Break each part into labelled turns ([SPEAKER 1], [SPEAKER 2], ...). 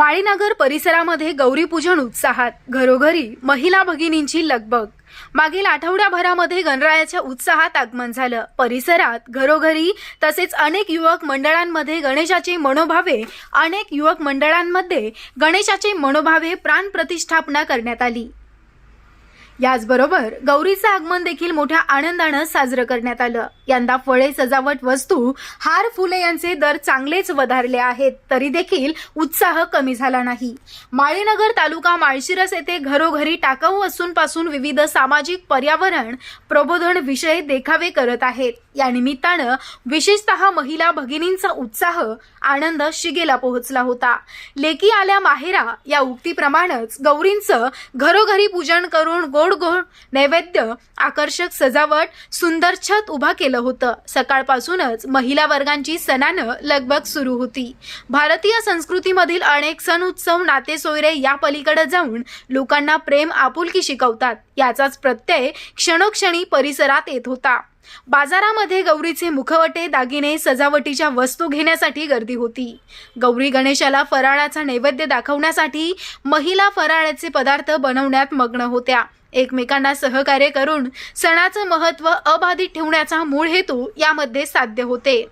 [SPEAKER 1] माळीनगर परिसरामध्ये गौरीपूजन उत्साहात. घरोघरी महिला भगिनींची लगबग. मागील आठवड्याभरामध्ये गणरायाच्या उत्साहात आगमन झालं. परिसरात घरोघरी तसेच अनेक युवक मंडळांमध्ये गणेशाचे मनोभावे अनेक युवक मंडळांमध्ये गणेशाचे मनोभावे प्राण प्रतिष्ठापना करण्यात आली. याचबरोबर गौरीचं आगमन देखील मोठ्या आनंदानं साजरं करण्यात आलं. यंदा फळे सजावट वस्तू हार फुले यांचे दर चांगलेच वधारले आहेत. तरी देखील उत्साह कमी झाला नाही. माळीनगर तालुका माळशिरस येथे घरोघरी टाकाऊ वस्तूंपासून विविध सामाजिक पर्यावरण प्रबोधन विषय देखावे करत आहेत. या निमित्तानं विशेषतः महिला भगिनींचा उत्साह आनंद शिगेला पोहोचला होता. लेकी आल्या माहेरा या उक्तीप्रमाणेच गौरींचं घरोघरी पूजन करून गोड गोड नैवेद्य आकर्षक सजावट सुंदर छत उभा केलं होतं. सकाळपासूनच महिला वर्गांची सणानं लगबग सुरू होती. भारतीय संस्कृतीमधील अनेक सण उत्सव नातेसोयरे या पलीकडे जाऊन लोकांना प्रेम आपुलकी शिकवतात. याचाच प्रत्यय क्षणोक्षणी परिसरात येत होता. बाजारामध्ये गौरीचे मुखवटे दागिने सजावटीच्या वस्तू घेण्यासाठी गर्दी होती. गौरी गणेशाला फराळाचा नैवेद्य दाखवण्यासाठी महिला फराळाचे पदार्थ बनवण्यात मग्न होत्या. एकमेकांना सहकार्य करून सणाचं महत्त्व अबाधित ठेवण्याचा मूळ हेतू यामध्ये साध्य होते.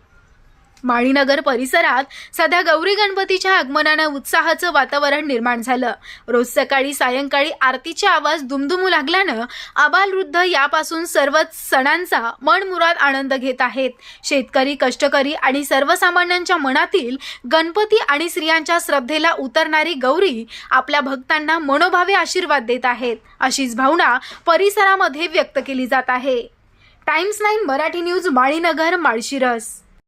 [SPEAKER 1] माळीनगर परिसरात सध्या गौरी गणपतीच्या आगमनानं उत्साहाचं वातावरण निर्माण झालं. रोज सकाळी सायंकाळी आरतीचे आवाज दुमदुमू लागल्यानं आबालवृद्ध यापासून सर्वच सणांचा मनमुराद आनंद घेत आहेत. शेतकरी कष्टकरी आणि सर्वसामान्यांच्या मनातील गणपती आणि स्त्रियांच्या श्रद्धेला उतरणारी गौरी आपल्या भक्तांना मनोभावे आशीर्वाद देत आहेत. अशीच भावना परिसरामध्ये व्यक्त केली जात आहे. Times Nine Marathi news Malinagar Malshiras.